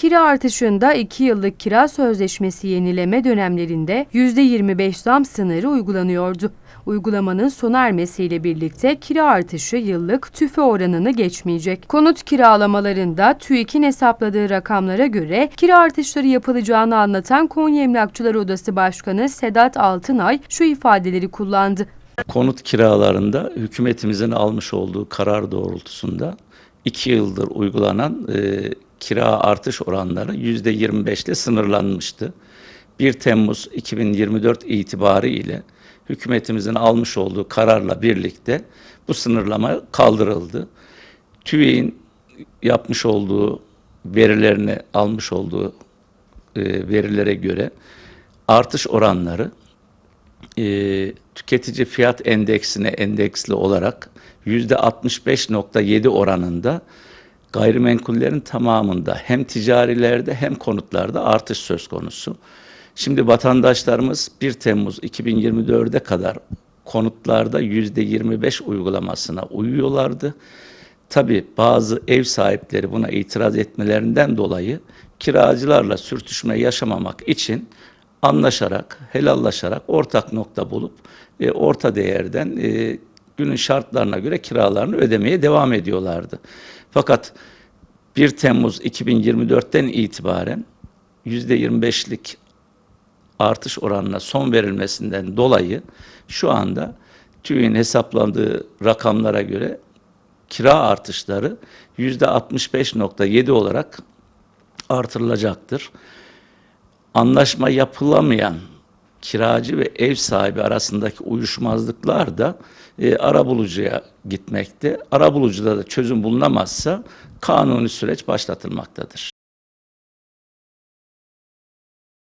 Kira artışında 2 yıllık kira sözleşmesi yenileme dönemlerinde %25 zam sınırı uygulanıyordu. Uygulamanın sona ermesiyle birlikte kira artışı yıllık tüfe oranını geçmeyecek. Konut kiralamalarında TÜİK'in hesapladığı rakamlara göre kira artışları yapılacağını anlatan Konya Emlakçılar Odası Başkanı Sedat Altınay şu ifadeleri kullandı. konut kiralarında hükümetimizin almış olduğu karar doğrultusunda 2 yıldır uygulanan e, kira artış oranları %25 ile sınırlanmıştı. 1 Temmuz 2024 itibariyle hükümetimizin almış olduğu kararla birlikte bu sınırlama kaldırıldı. TÜİK'in yapmış olduğu verilerini almış olduğu e, verilere göre artış oranları e, tüketici fiyat endeksine endeksli olarak yüzde 65.7 oranında gayrimenkullerin tamamında hem ticarilerde hem konutlarda artış söz konusu. Şimdi vatandaşlarımız 1 Temmuz 2024'e kadar konutlarda yüzde 25 uygulamasına uyuyorlardı. Tabi bazı ev sahipleri buna itiraz etmelerinden dolayı kiracılarla sürtüşme yaşamamak için anlaşarak, helallaşarak ortak nokta bulup e, orta değerden e, günün şartlarına göre kiralarını ödemeye devam ediyorlardı. Fakat 1 Temmuz 2024'ten itibaren %25'lik artış oranına son verilmesinden dolayı şu anda TÜİ'nin hesaplandığı rakamlara göre kira artışları yüzde 65.7 olarak artırılacaktır. Anlaşma yapılamayan kiracı ve ev sahibi arasındaki uyuşmazlıklar da e, arabulucuya gitmekte. Arabulucuda da çözüm bulunamazsa kanuni süreç başlatılmaktadır.